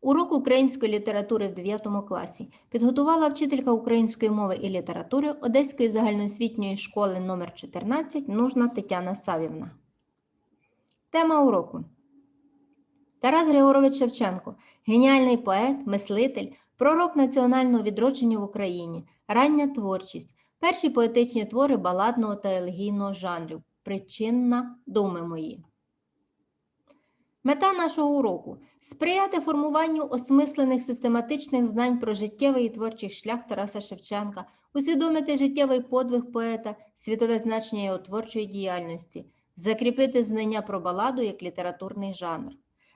Урок української літератури в 9 класі підготувала вчителька української мови і літератури Одеської загальноосвітньої школи номер 14 нужна Тетяна Савівна. Тема уроку Тарас Григорович Шевченко геніальний поет, мислитель, пророк національного відродження в Україні, рання творчість, перші поетичні твори баладного та елегійного жанрів, причинна думи мої. Мета нашого уроку сприяти формуванню осмислених систематичних знань про життєвий і творчий шлях Тараса Шевченка, усвідомити життєвий подвиг поета, світове значення його творчої діяльності, закріпити знання про баладу як літературний жанр,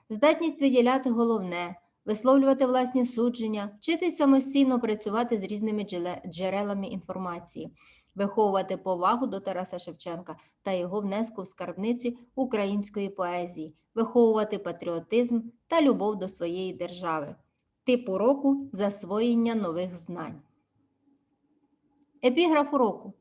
здатність виділяти головне, висловлювати власні судження, вчитись самостійно працювати з різними джерелами інформації, виховувати повагу до Тараса Шевченка та його внеску в скарбниці української поезії, виховувати патріотизм та любов до своєї держави, тип уроку засвоєння нових знань. Епіграф уроку.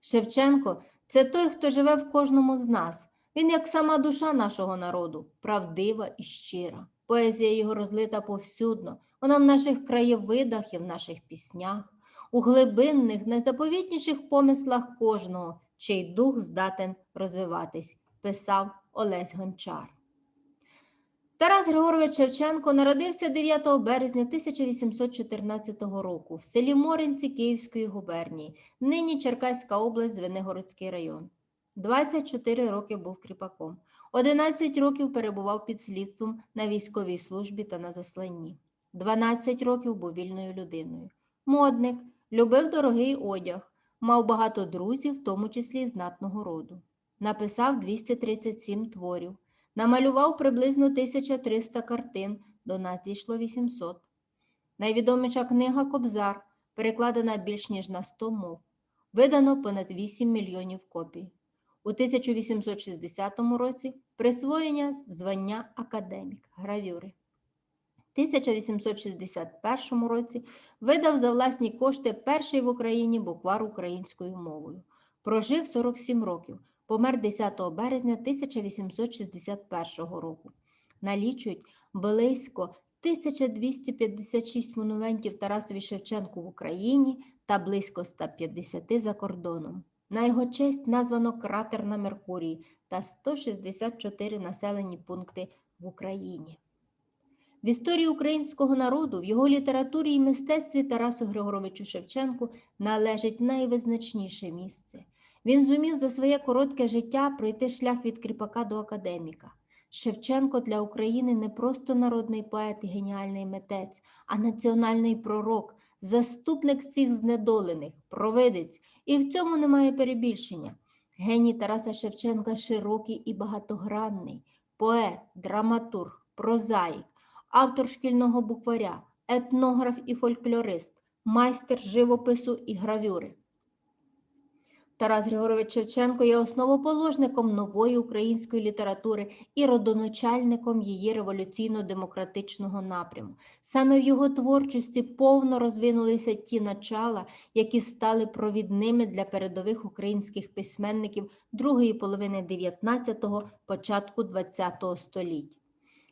Шевченко це той, хто живе в кожному з нас. Він як сама душа нашого народу, правдива і щира. Поезія його розлита повсюдно, вона в наших краєвидах і в наших піснях, у глибинних, найзаповітніших помислах кожного, чий дух здатен розвиватись, писав Олесь Гончар. Тарас Григорович Шевченко народився 9 березня 1814 року в селі Моринці Київської губернії, нині Черкаська область, Звенигородський район. 24 роки був кріпаком. 11 років перебував під слідством на військовій службі та на засланні. 12 років був вільною людиною. Модник, любив дорогий одяг, мав багато друзів, в тому числі знатного роду. Написав 237 творів. Намалював приблизно 1300 картин, до нас дійшло 800. Найвідоміша книга Кобзар, перекладена більш ніж на 100 мов. Видано понад 8 мільйонів копій. У 1860 році присвоєння звання академік гравюри. В 1861 році видав за власні кошти перший в Україні буквар українською мовою. Прожив 47 років, помер 10 березня 1861 року. Налічують близько 1256 монументів Тарасові Шевченку в Україні та близько 150 за кордоном. На його честь названо кратер на Меркурії та 164 населені пункти в Україні. В історії українського народу, в його літературі і мистецтві Тарасу Григоровичу Шевченку належить найвизначніше місце. Він зумів за своє коротке життя пройти шлях від кріпака до академіка. Шевченко для України не просто народний поет і геніальний митець, а національний пророк, заступник всіх знедолених, провидець, і в цьому немає перебільшення. Геній Тараса Шевченка широкий і багатогранний, поет, драматург, прозаїк, автор шкільного букваря, етнограф і фольклорист, майстер живопису і гравюри. Тарас Григорович Шевченко є основоположником нової української літератури і родоначальником її революційно-демократичного напряму. Саме в його творчості повно розвинулися ті начала, які стали провідними для передових українських письменників другої половини 19-го, початку 20-го століть.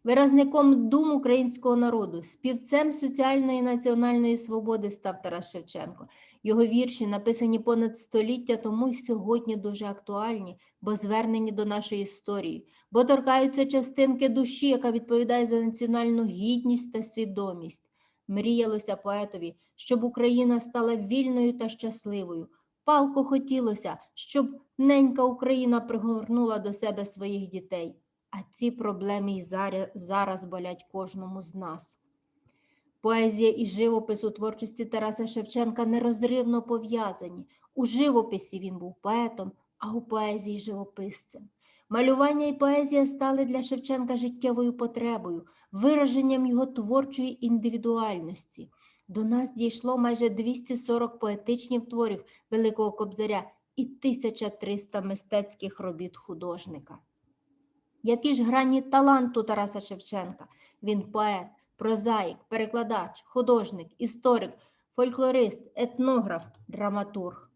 Виразником дум українського народу, співцем соціальної і національної свободи став Тарас Шевченко. Його вірші, написані понад століття тому й сьогодні дуже актуальні, бо звернені до нашої історії, бо торкаються частинки душі, яка відповідає за національну гідність та свідомість. Мріялося поетові, щоб Україна стала вільною та щасливою. Палко хотілося, щоб ненька Україна пригорнула до себе своїх дітей. А ці проблеми й зараз болять кожному з нас. Поезія і живопис у творчості Тараса Шевченка нерозривно пов'язані. У живописі він був поетом, а у поезії живописцем. Малювання і поезія стали для Шевченка життєвою потребою, вираженням його творчої індивідуальності. До нас дійшло майже 240 поетичних творів Великого Кобзаря і 1300 мистецьких робіт художника. Які ж грані таланту Тараса Шевченка? Він поет, прозаїк, перекладач, художник, історик, фольклорист, етнограф, драматург.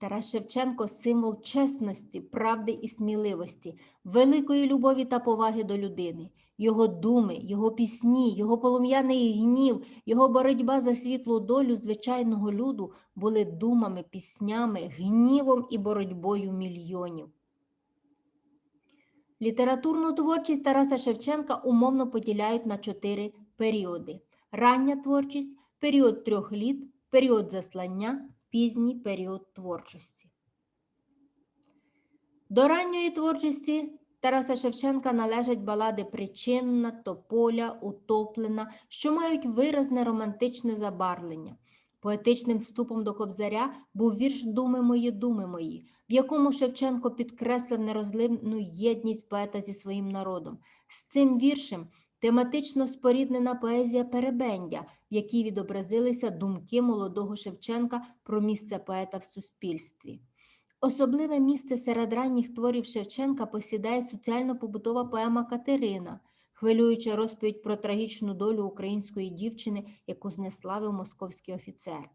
Тарас Шевченко символ чесності, правди і сміливості, великої любові та поваги до людини. Його думи, його пісні, його полум'яний гнів, його боротьба за світлу долю звичайного люду були думами, піснями, гнівом і боротьбою мільйонів. Літературну творчість Тараса Шевченка умовно поділяють на чотири періоди: рання творчість, період трьох літ, період заслання, пізній період творчості. До ранньої творчості Тараса Шевченка належать балади Причинна, Тополя, Утоплена, що мають виразне романтичне забарвлення. Поетичним вступом до Кобзаря був вірш Думи мої, думи мої, в якому Шевченко підкреслив нерозливну єдність поета зі своїм народом. З цим віршем тематично споріднена поезія Перебендя, в якій відобразилися думки молодого Шевченка про місце поета в суспільстві. Особливе місце серед ранніх творів Шевченка посідає соціально-побутова поема Катерина, хвилююча розповідь про трагічну долю української дівчини, яку знеславив московський офіцер.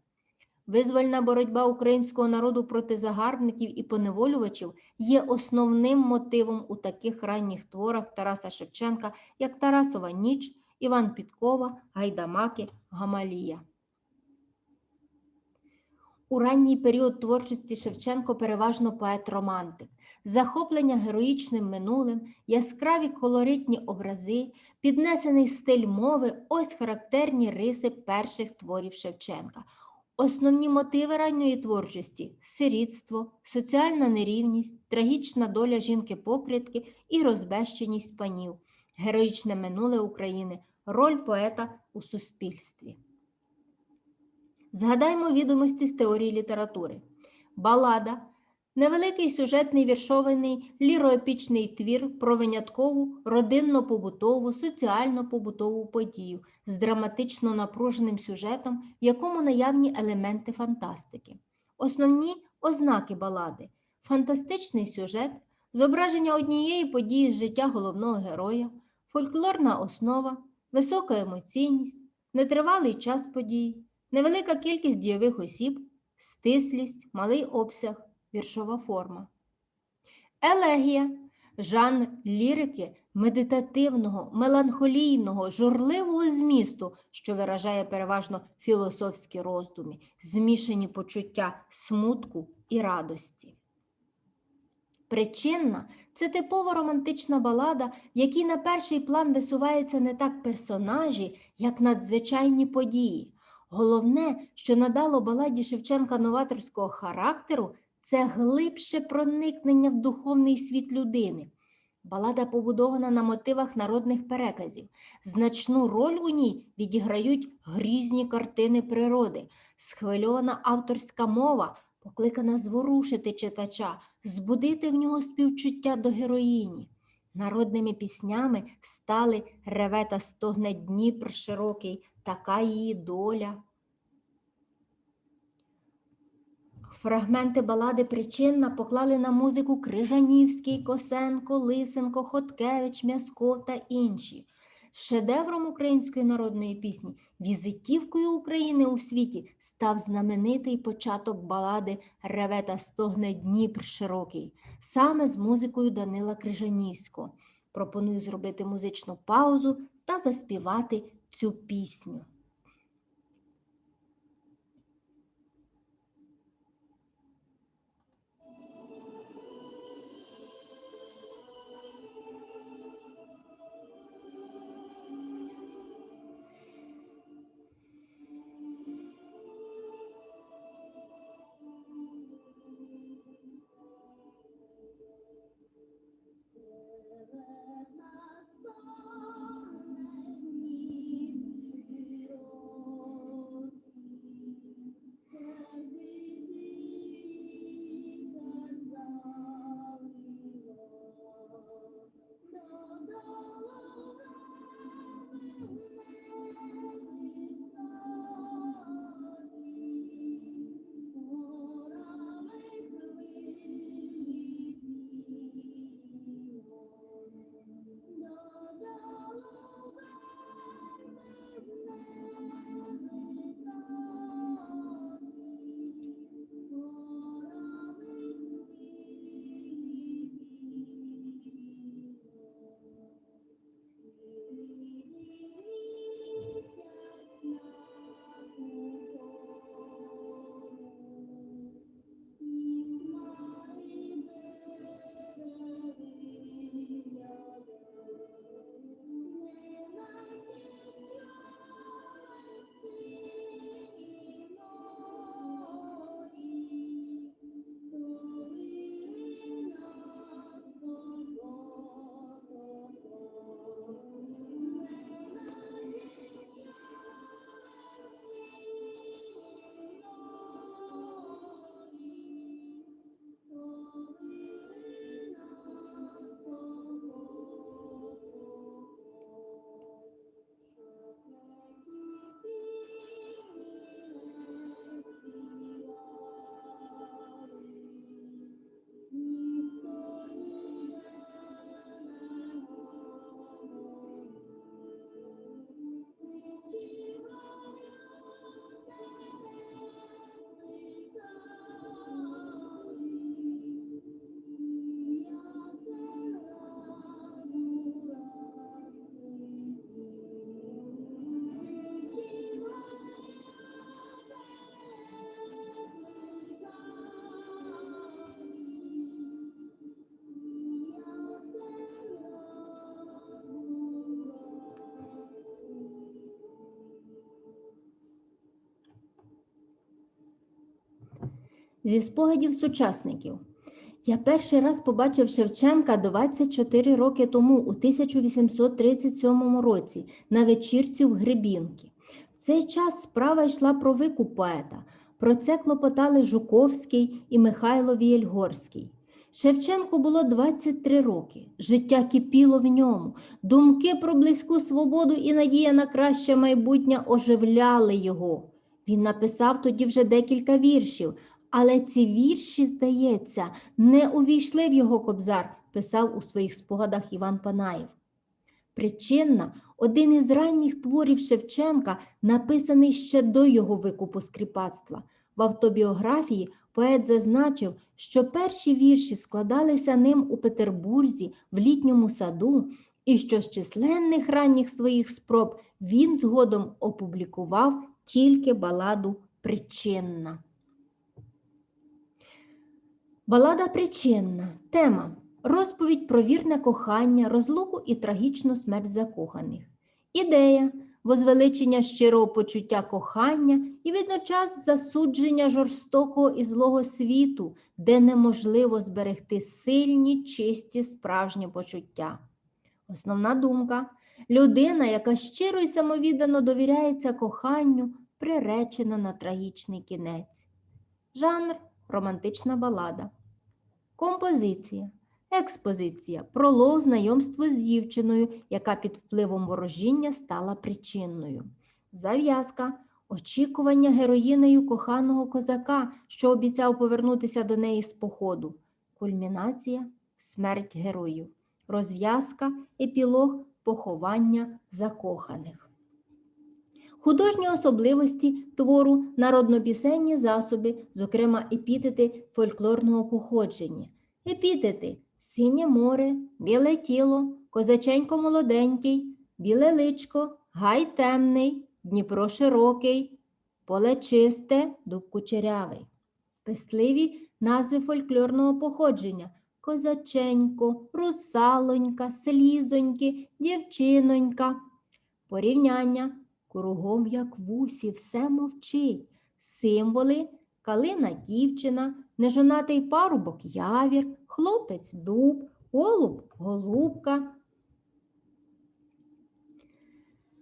Визвольна боротьба українського народу проти загарбників і поневолювачів є основним мотивом у таких ранніх творах Тараса Шевченка, як Тарасова ніч, Іван Підкова, Гайдамаки, Гамалія. У ранній період творчості Шевченко переважно поет-романтик, захоплення героїчним минулим, яскраві колоритні образи, піднесений стиль мови ось характерні риси перших творів Шевченка. Основні мотиви ранньої творчості сирітство, соціальна нерівність, трагічна доля жінки-покритки і розбещеність панів, героїчне минуле України, роль поета у суспільстві. Згадаймо відомості з теорії літератури. Балада невеликий сюжетний віршований ліроепічний твір про виняткову родинно-побутову, соціально-побутову подію з драматично напруженим сюжетом, в якому наявні елементи фантастики. Основні ознаки балади фантастичний сюжет, зображення однієї події з життя головного героя, фольклорна основа, висока емоційність, нетривалий час подій невелика кількість дійових осіб, стислість, малий обсяг, віршова форма. Елегія жанр лірики медитативного, меланхолійного, журливого змісту, що виражає переважно філософські роздуми, змішані почуття смутку і радості. Причинна це типова романтична балада, в якій на перший план висуваються не так персонажі, як надзвичайні події. Головне, що надало баладі Шевченка новаторського характеру, це глибше проникнення в духовний світ людини. Балада побудована на мотивах народних переказів. Значну роль у ній відіграють грізні картини природи, схвильована авторська мова, покликана зворушити читача, збудити в нього співчуття до героїні. Народними піснями стали реве та стогне Дніпр широкий, така її доля. Фрагменти балади Причинна поклали на музику Крижанівський, Косенко, Лисенко, Хоткевич, М'яско та інші. Шедевром української народної пісні, візитівкою України у світі став знаменитий початок балади Ревета стогне Дніпр широкий, саме з музикою Данила Крижанівського. Пропоную зробити музичну паузу та заспівати цю пісню. Зі спогадів сучасників. Я перший раз побачив Шевченка 24 роки тому, у 1837 році, на вечірці в Гребінки. В цей час справа йшла про викуп поета. Про це клопотали Жуковський і Михайло Вієльгорський. Шевченку було 23 роки. Життя кипіло в ньому. Думки про близьку свободу і надія на краще майбутнє оживляли його. Він написав тоді вже декілька віршів, але ці вірші, здається, не увійшли в його кобзар, писав у своїх спогадах Іван Панаєв. Причинна один із ранніх творів Шевченка, написаний ще до його викупу з кріпацтва. В автобіографії поет зазначив, що перші вірші складалися ним у Петербурзі в літньому саду, і що з численних ранніх своїх спроб він згодом опублікував тільки баладу Причинна. Балада Причинна. Тема Розповідь про вірне кохання, розлуку і трагічну смерть закоханих. Ідея возвеличення щирого почуття кохання і водночас засудження жорстокого і злого світу, де неможливо зберегти сильні, чисті, справжні почуття. Основна думка людина, яка щиро і самовіддано довіряється коханню, приречена на трагічний кінець. Жанр романтична балада. Композиція. Експозиція пролог знайомство з дівчиною, яка під впливом ворожіння стала причинною. Зав'язка очікування героїнею коханого козака, що обіцяв повернутися до неї з походу. Кульмінація смерть героїв. Розв'язка, епілог, поховання закоханих. Художні особливості твору народнопісенні засоби, зокрема епітети фольклорного походження. Епітети синє море, біле тіло, козаченько молоденький, біле личко, гай темний, Дніпро широкий, поле чисте, дуб кучерявий. Писливі назви фольклорного походження козаченько, русалонька, слізоньки, дівчинонька. Порівняння кругом, як вусі, все мовчить. Символи калина дівчина, нежонатий парубок явір, хлопець дуб, голуб голубка.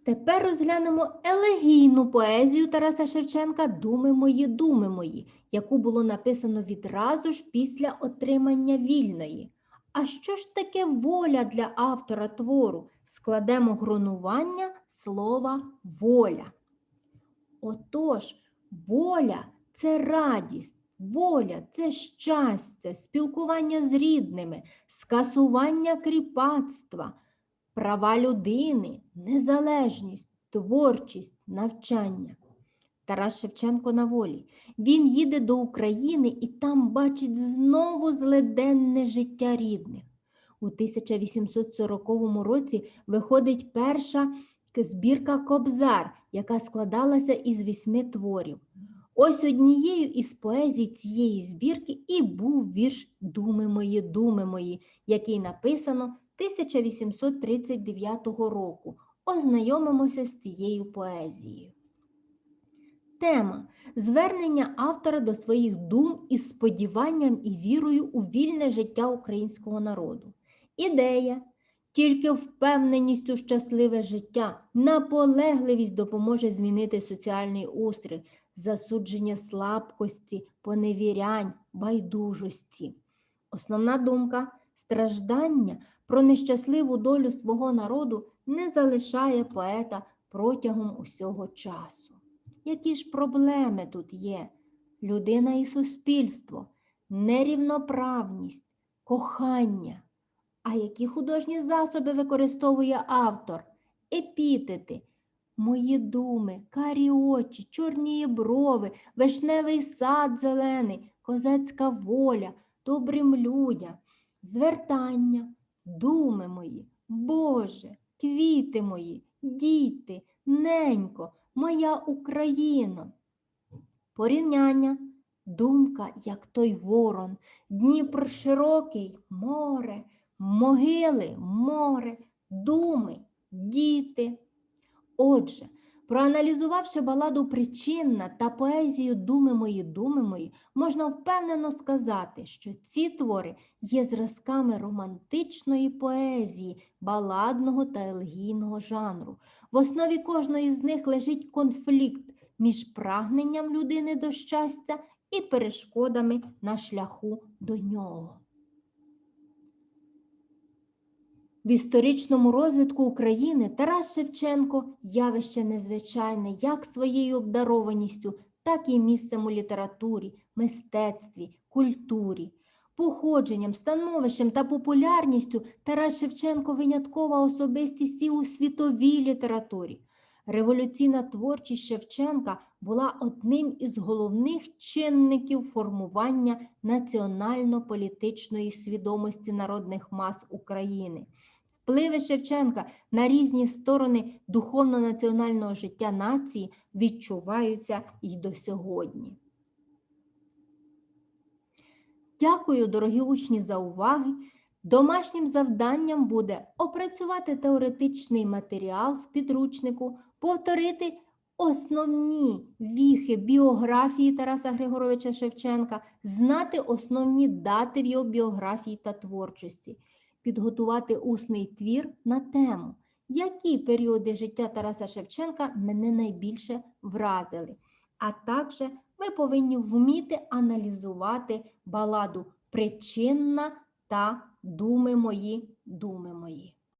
Тепер розглянемо елегійну поезію Тараса Шевченка Думи мої, думи мої, яку було написано відразу ж після отримання вільної. А що ж таке воля для автора твору? Складемо грунування слова воля. Отож, воля це радість, воля це щастя, спілкування з рідними, скасування кріпацтва, права людини, незалежність, творчість, навчання. Тарас Шевченко на волі. Він їде до України і там бачить знову зледенне життя рідних. У 1840 році виходить перша збірка Кобзар, яка складалася із вісьми творів. Ось однією із поезій цієї збірки і був вірш Думи мої, думи мої, який написано 1839 року. Ознайомимося з цією поезією. Тема звернення автора до своїх дум із сподіванням і вірою у вільне життя українського народу. Ідея тільки впевненість у щасливе життя, наполегливість допоможе змінити соціальний устрій, засудження слабкості, поневірянь, байдужості. Основна думка страждання про нещасливу долю свого народу не залишає поета протягом усього часу. Які ж проблеми тут є? Людина і суспільство, нерівноправність, кохання. А які художні засоби використовує автор? Епітети, мої думи, карі очі, чорні брови, вишневий сад зелений, козацька воля, добрим людям, звертання, думи мої, Боже, квіти мої, діти, ненько, моя Україно. Порівняння, думка, як той ворон, Дніпр широкий, море, могили, море, думи, діти. Отже, Проаналізувавши баладу Причинна та поезію Думи мої, думи мої, можна впевнено сказати, що ці твори є зразками романтичної поезії, баладного та елегійного жанру. В основі кожної з них лежить конфлікт між прагненням людини до щастя і перешкодами на шляху до нього. В історичному розвитку України Тарас Шевченко явище незвичайне як своєю обдарованістю, так і місцем у літературі, мистецтві, культурі. Походженням, становищем та популярністю Тарас Шевченко виняткова особистість і у світовій літературі. Революційна творчість Шевченка була одним із головних чинників формування національно-політичної свідомості народних мас України. Впливи Шевченка на різні сторони духовно-національного життя нації відчуваються і до сьогодні. Дякую, дорогі учні, за увагу. Домашнім завданням буде опрацювати теоретичний матеріал в підручнику, повторити основні віхи біографії Тараса Григоровича Шевченка, знати основні дати в його біографії та творчості, підготувати усний твір на тему, які періоди життя Тараса Шевченка мене найбільше вразили. А також ви повинні вміти аналізувати баладу причинна та думи мої, думи мої.